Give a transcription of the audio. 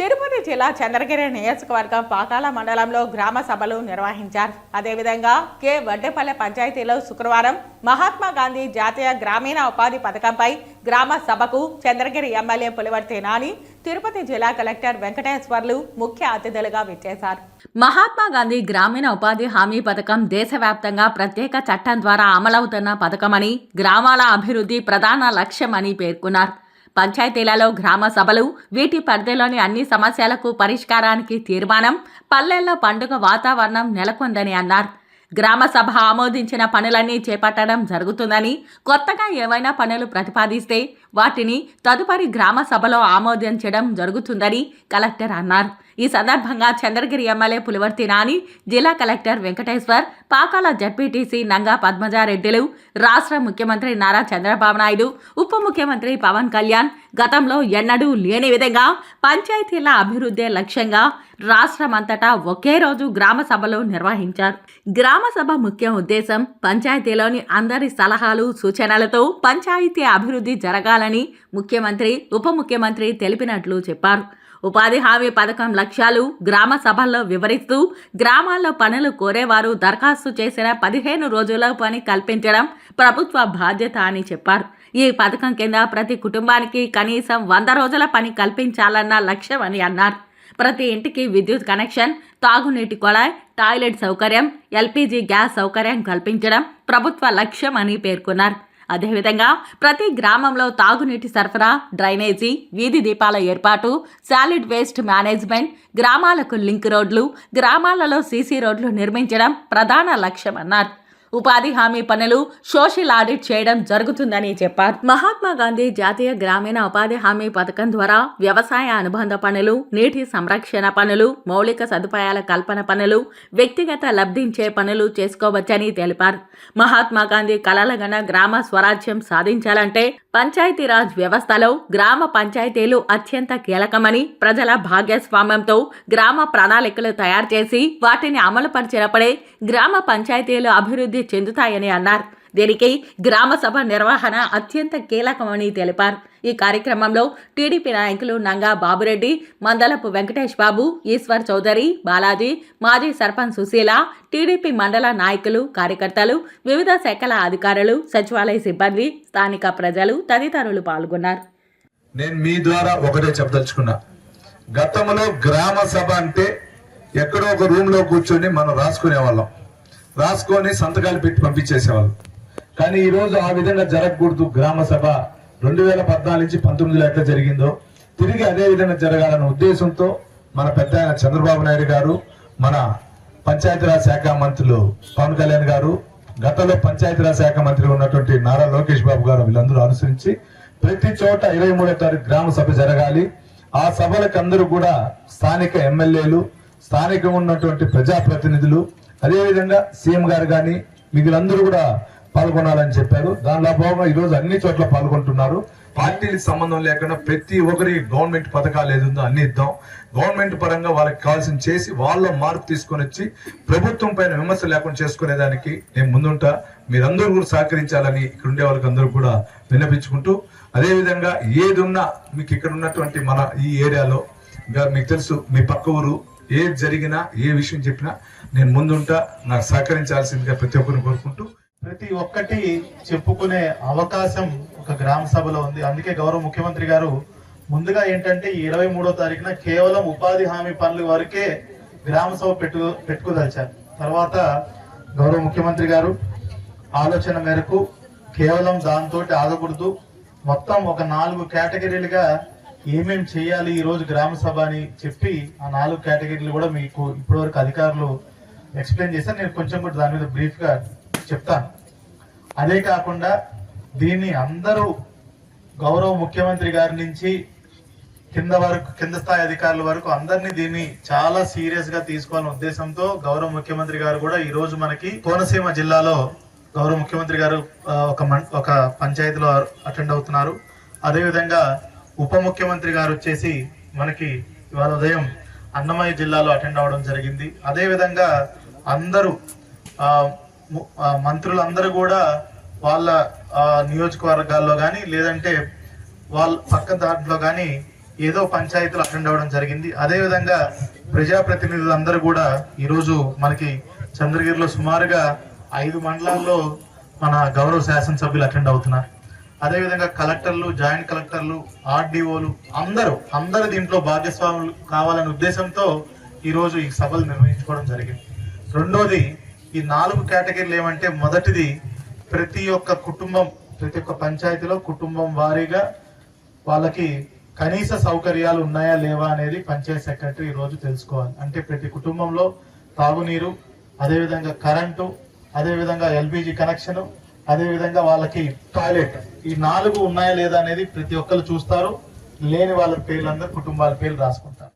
తిరుపతి జిల్లా చంద్రగిరి నియోజకవర్గం పాకాల మండలంలో గ్రామ సభలు నిర్వహించారు. అదేవిధంగా కె. వడ్డేపల్లె పంచాయతీలో శుక్రవారం మహాత్మా గాంధీ జాతీయ గ్రామీణ ఉపాధి పథకంపై గ్రామ సభకు చంద్రగిరి ఎమ్మెల్యే పులివర్తి నాని తిరుపతి జిల్లా కలెక్టర్ వెంకటేశ్వర్లు ముఖ్య అతిథులుగా విచ్చేశారు. మహాత్మా గాంధీ గ్రామీణ ఉపాధి హామీ పథకం దేశవ్యాప్తంగా ప్రత్యేక చట్టం ద్వారా అమలవుతున్న పథకమని గ్రామాల అభివృద్ధి ప్రధాన లక్ష్యమని పేర్కొన్నారు. పంచాయతీలలో గ్రామ సభలు వీటి పరిధిలోని అన్ని సమస్యలకు పరిష్కారానికి తీర్మానం పల్లెల్లో పండుగ వాతావరణం నెలకొందని అన్నారు. గ్రామ సభ ఆమోదించిన పనులన్నీ చేపట్టడం జరుగుతుందని కొత్తగా ఏవైనా పనులు ప్రతిపాదిస్తే వాటిని తదుపరి గ్రామ సభలో ఆమోదించడం జరుగుతుందని కలెక్టర్ అన్నారు. ఈ సందర్భంగా చంద్రగిరి ఎమ్మెల్యే పులివర్తి నాని జిల్లా కలెక్టర్ వెంకటేశ్వర్ పాకాల జడ్పీటీసీ నంగా పద్మజారెడ్డిలు రాష్ట్ర ముఖ్యమంత్రి నారా చంద్రబాబు నాయుడు ఉప ముఖ్యమంత్రి పవన్ కళ్యాణ్ గతంలో ఎన్నడూ లేని విధంగా పంచాయతీల అభివృద్ధి లక్ష్యంగా రాష్ట్రమంతటా ఒకే రోజు గ్రామ సభలు నిర్వహించారు. గ్రామ సభ ముఖ్య ఉద్దేశం పంచాయతీలోని అందరి సలహాలు సూచనలతో పంచాయతీ అభివృద్ధి జరగాలని ముఖ్యమంత్రి ఉప ముఖ్యమంత్రి తెలిపినట్లు చెప్పారు. ఉపాధి హామీ పథకం లక్ష్యాలు గ్రామ సభల్లో వివరిస్తూ గ్రామాల్లో పనులు కోరేవారు దరఖాస్తు చేసిన పదిహేను రోజుల పని కల్పించడం ప్రభుత్వ బాధ్యత అని చెప్పారు. ఈ పథకం కింద ప్రతి కుటుంబానికి కనీసం వంద రోజుల పని కల్పించాలన్న లక్ష్యం అని అన్నారు. ప్రతి ఇంటికి విద్యుత్ కనెక్షన్ తాగునీటి కొళాయి టాయిలెట్ సౌకర్యం ఎల్పీజీ గ్యాస్ సౌకర్యం కల్పించడం ప్రభుత్వ లక్ష్యం అని పేర్కొన్నారు. అదేవిధంగా ప్రతి గ్రామంలో తాగునీటి సరఫరా డ్రైనేజీ వీధి దీపాల ఏర్పాటు సాలిడ్ వేస్ట్ మేనేజ్మెంట్ గ్రామాలకు లింక్ రోడ్లు గ్రామాలలో సీసీ రోడ్లు నిర్మించడం ప్రధాన లక్ష్యం అన్నారు ఉపాధి హామీ పనులు సోషల్ ఆడిట్ చేయడం జరుగుతుందని చెప్పారు. మహాత్మా గాంధీ జాతీయ గ్రామీణ ఉపాధి హామీ పథకం ద్వారా వ్యవసాయ అనుబంధ పనులు నీటి సంరక్షణ పనులు మౌలిక సదుపాయాల కల్పన పనులు వ్యక్తిగత లబ్ధించే పనులు చేసుకోవచ్చని తెలిపారు. మహాత్మా గాంధీ కలలగన గ్రామ స్వరాజ్యం సాధించాలంటే పంచాయతీరాజ్ వ్యవస్థలో గ్రామ పంచాయతీలు అత్యంత కీలకమని ప్రజల భాగస్వామ్యంతో గ్రామ ప్రణాళికలు తయారు చేసి వాటిని అమలుపరిచినప్పుడే గ్రామ పంచాయతీలు అభివృద్ధి చెందుతాయని అన్నారు. దీనికి గ్రామ సభ నిర్వహణ అత్యంత కీలకమని తెలిపారు. ఈ కార్యక్రమంలో టీడీపీ నాయకులు నంగా బాబురెడ్డి మందలపు వెంకటేష్ బాబు ఈశ్వర్ చౌదరి బాలాజీ మాజీ సర్పంచ్ సుశీల టీడీపీ మండల నాయకులు కార్యకర్తలు వివిధ శాఖల అధికారులు సచివాలయ సిబ్బంది స్థానిక ప్రజలు తదితరులు పాల్గొన్నారు. నేను మీ ద్వారా ఒకటే చెప్పదలుచుకున్నా. గతంలో గ్రామ సభ అంటే ఎక్కడో ఒక రూమ్లో కూర్చొని మనం రాసుకునే వాళ్ళం రాసుకొని సంతకాలు పెట్టి పంపించేసేవాళ్ళం. కానీ ఈరోజు ఆ విధంగా జరగకూడదు గ్రామ సభ రెండు వేల పద్నాలుగు నుంచి పంతొమ్మిదిలో ఎట్లా జరిగిందో తిరిగి అదే విధంగా జరగాలన్న ఉద్దేశంతో మన పెద్ద చంద్రబాబు నాయుడు గారు మన పంచాయతీరాజ్ శాఖ మంత్రులు పవన్ కళ్యాణ్ గారు గతంలో పంచాయతీరాజ్ శాఖ మంత్రి ఉన్నటువంటి నారా లోకేష్ బాబు గారు వీళ్ళందరూ అనుసరించి ప్రతి చోట ఇరవై మూడో తారీఖు గ్రామ సభ జరగాలి. ఆ సభలకు అందరూ కూడా స్థానిక ఎమ్మెల్యేలు స్థానికంగా ఉన్నటువంటి ప్రజాప్రతినిధులు అదేవిధంగా సీఎం గారు కానీ మిగిలిందరూ కూడా పాల్గొనాలని చెప్పారు. దానిలో భాగంగా ఈరోజు అన్ని చోట్ల పాల్గొంటున్నారు. పార్టీలకు సంబంధం లేకుండా ప్రతి ఒక్కరి గవర్నమెంట్ పథకాలు ఏది ఉందో అన్ని ఇద్దాం. గవర్నమెంట్ పరంగా వాళ్ళకి కావాల్సిన చేసి వాళ్ళ మార్పు తీసుకొని వచ్చి ప్రభుత్వం పైన విమర్శ లేకుండా చేసుకునేదానికి నేను ముందుంటా. మీరందరూ కూడా సహకరించాలని ఇక్కడ ఉండే వాళ్ళకి అందరూ కూడా విన్నపించుకుంటూ అదేవిధంగా ఏది ఉన్నా మీకు ఇక్కడ ఉన్నటువంటి మన ఈ ఏరియాలో ఇంకా మీకు తెలుసు మీ పక్క ఊరు ఏది జరిగినా ఏ విషయం చెప్పినా నేను ముందుంటా. నాకు సహకరించాల్సిందిగా ప్రతి ఒక్కరిని కోరుకుంటూ ప్రతి ఒక్కటి చెప్పుకునే అవకాశం ఒక గ్రామ సభలో ఉంది. అందుకే గౌరవ ముఖ్యమంత్రి గారు ముందుగా ఏంటంటే ఈ ఇరవై మూడో తారీఖున కేవలం ఉపాధి హామీ పనుల వరకే గ్రామ సభ పెట్టు పెట్టుకోదలిచారు. తర్వాత గౌరవ ముఖ్యమంత్రి గారు ఆలోచన మేరకు కేవలం దాంతో ఆగకూడదు. మొత్తం ఒక నాలుగు కేటగిరీలుగా ఏమేం చేయాలి ఈరోజు గ్రామ సభ అని చెప్పి ఆ నాలుగు కేటగిరీలు కూడా మీకు ఇప్పటివరకు అధికారులు ఎక్స్ప్లెయిన్ చేశారు. నేను కొంచెం కూడా దాని మీద బ్రీఫ్గా చెప్తాను అదే కాకుండా దీన్ని అందరూ గౌరవ ముఖ్యమంత్రి గారి నుంచి కింద వరకు కింద స్థాయి అధికారుల వరకు అందరినీ దీన్ని చాలా సీరియస్గా తీసుకోవాలనే ఉద్దేశంతో గౌరవ ముఖ్యమంత్రి గారు కూడా ఈ రోజు మనకి కోనసీమ జిల్లాలో గౌరవ ముఖ్యమంత్రి గారు ఒక మం ఒక పంచాయతీలో అటెండ్ అవుతున్నారు. అదేవిధంగా ఉప ముఖ్యమంత్రి గారు వచ్చేసి మనకి ఇవాళ ఉదయం అన్నమయ్య జిల్లాలో అటెండ్ అవ్వడం జరిగింది. అదేవిధంగా అందరూ మంత్రులందరూ కూడా వాళ్ళ నియోజకవర్గాల్లో కానీ లేదంటే వాళ్ళ పక్క దాంట్లో కానీ ఏదో పంచాయతీలు అటెండ్ అవ్వడం జరిగింది. అదేవిధంగా ప్రజాప్రతినిధులు అందరూ కూడా ఈరోజు మనకి చంద్రగిరిలో సుమారుగా ఐదు మండలాల్లో మన గౌరవ శాసనసభ్యులు అటెండ్ అవుతున్నారు. అదేవిధంగా కలెక్టర్లు జాయింట్ కలెక్టర్లు ఆర్డీఓలు అందరూ అందరు దీంట్లో భాగస్వాములు కావాలనే ఉద్దేశంతో ఈరోజు ఈ సభలు నిర్వహించుకోవడం జరిగింది. రెండోది ఈ నాలుగు కేటగిరీలు ఏమంటే మొదటిది ప్రతి ఒక్క కుటుంబం ప్రతి ఒక్క పంచాయతీలో కుటుంబం వారీగా వాళ్ళకి కనీస సౌకర్యాలు ఉన్నాయా లేవా అనేది పంచాయత్ సెక్రటరీ ఈరోజు రోజు తెలుసుకోవాలి. అంటే ప్రతి కుటుంబంలో తాగునీరు అదేవిధంగా కరెంటు అదేవిధంగా ఎల్పిజి కనెక్షను అదేవిధంగా వాళ్ళకి టాయిలెట్. ఈ నాలుగు ఉన్నాయా లేదా అనేది ప్రతి ఒక్కరు చూస్తారు. లేని వాళ్ళ పేర్లందరూ కుటుంబాల పేర్లు రాసుకుంటారు.